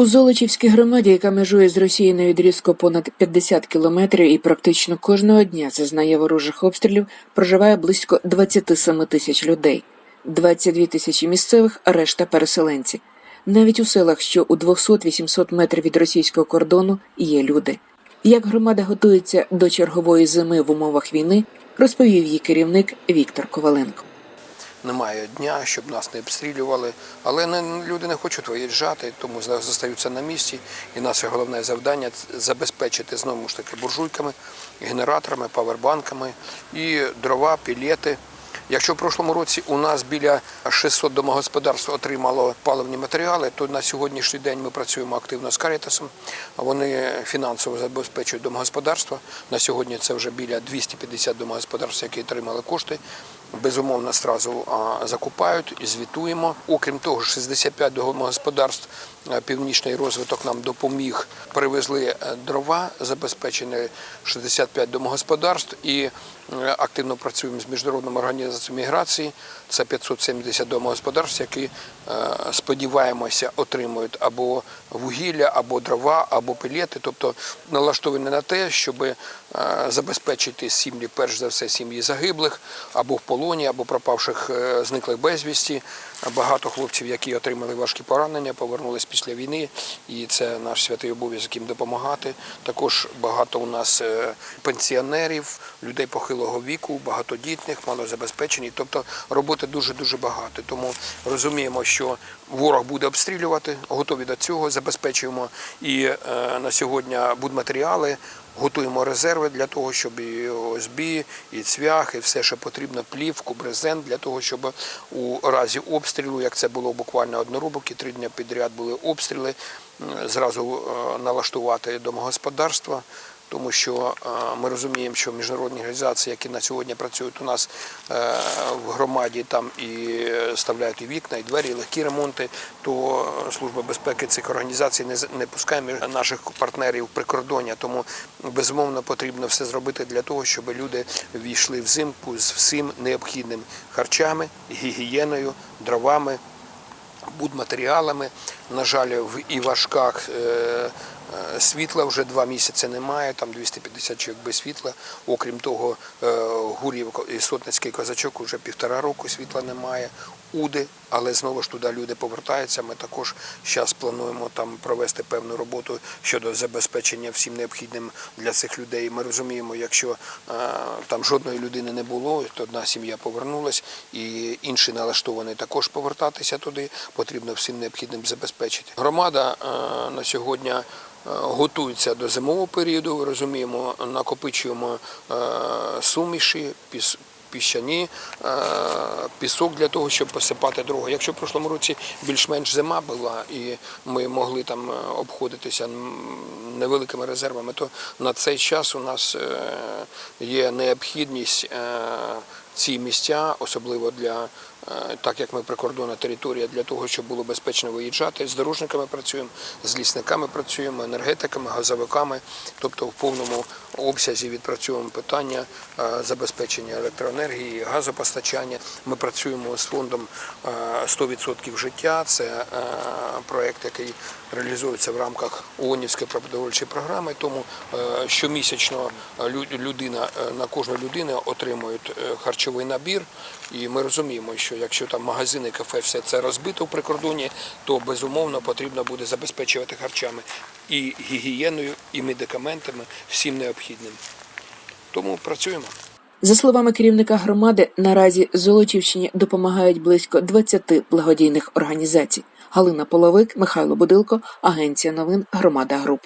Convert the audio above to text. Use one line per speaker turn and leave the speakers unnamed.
У Золочівській громаді, яка межує з Росією на відрізку понад 50 кілометрів і практично кожного дня зазнає ворожих обстрілів, проживає близько 27 тисяч людей, 22 тисячі місцевих, а решта переселенці. Навіть у селах, що у 200-800 метрів від російського кордону, є люди. Як громада готується до чергової зими в умовах війни, розповів її керівник Віктор Коваленко.
Немає дня, щоб нас не обстрілювали, але люди не хочуть виїжджати, тому залишаються на місці. І наше головне завдання забезпечити знову ж таки буржуйками, генераторами, павербанками і дрова, пілети. Якщо в прошлому році у нас біля 600 домогосподарств отримало паливні матеріали, то на сьогоднішній день ми працюємо активно з Карітасом. Вони фінансово забезпечують домогосподарства. На сьогодні це вже біля 250 домогосподарств, які отримали кошти. Безумовно, зразу закупають і звітуємо. Окрім того, 65 домогосподарств північний розвиток нам допоміг. Привезли е, дрова, забезпечені 65 домогосподарств і е, активно працюємо з міжнародними організаціями міграції. Це 570 домогосподарств, які сподіваємося отримують або вугілля, або дрова, або пілети, тобто налаштовані на те, щоб е, забезпечити сім'ї, перш за все, сім'ї загиблих або в полоні, або пропавших е, зниклих безвісті. Багато хлопців, які отримали важкі поранення, повернулись після війни, і це наш святий обов'язок їм допомагати. Також багато у нас е, пенсіонерів, людей похилого віку, багатодітних, малозабезпечені. Тобто роботи дуже дуже багато. Тому розуміємо, що ворог буде обстрілювати, готові до цього, забезпечуємо і е, на сьогодні будматеріали. Готуємо резерви для того, щоб і ОСБ, і цвях, і все, що потрібно, плівку, брезент, для того, щоб у разі обстрілу, як це було буквально одноробок, і три дні підряд були обстріли, зразу е, налаштувати домогосподарства. Тому що е, ми розуміємо, що міжнародні організації, які на сьогодні працюють у нас е, в громаді, там і ставляють і вікна, і двері, і легкі ремонти, то служба безпеки цих організацій не пускає наших партнерів прикордоння. Тому безумовно потрібно все зробити для того, щоб люди війшли взимку з всім необхідним харчами, гігієною, дровами будматеріалами. На жаль, в Івашках е, е, світла вже два місяці немає, там 250 чоловік без світла. Окрім того, е, Гур'їв і Сотницький козачок вже півтора року світла немає. Уди, але знову ж туди люди повертаються. Ми також зараз плануємо там провести певну роботу щодо забезпечення всім необхідним для цих людей. Ми розуміємо, якщо е, там жодної людини не було, то одна сім'я повернулась, і інші налаштовані також повертатися туди. Потрібно всім необхідним забезпечити. Громада е, на сьогодні. е, Готується до зимового періоду, розуміємо, накопичуємо суміші, піщані, е, пісок для того, щоб посипати дорогу. Якщо в прошлому році більш-менш зима була і ми могли там е, обходитися невеликими резервами, то на цей час у нас е, є необхідність ці місця, особливо для так як ми прикордонна територія, для того, щоб було безпечно виїжджати. З дорожниками працюємо, з лісниками працюємо, енергетиками, газовиками, тобто в повному обсязі відпрацьовуємо питання е, забезпечення електроенергії, газопостачання. Ми працюємо з фондом е, 100% життя. Це е, проект, який реалізується в рамках ООНівської продовольчої програми. Тому е, щомісячно людина е, на кожну людину отримують е, харчовий набір. І ми розуміємо, що якщо там магазини, кафе, все це розбито в прикордоні, то безумовно потрібно буде забезпечувати харчами і гігієною, і медикаментами всім необхідним. Тому працюємо.
За словами керівника громади, наразі Золочівщині допомагають близько 20 благодійних організацій. Галина Половик, Михайло Будилко, Агенція новин Громада Груп.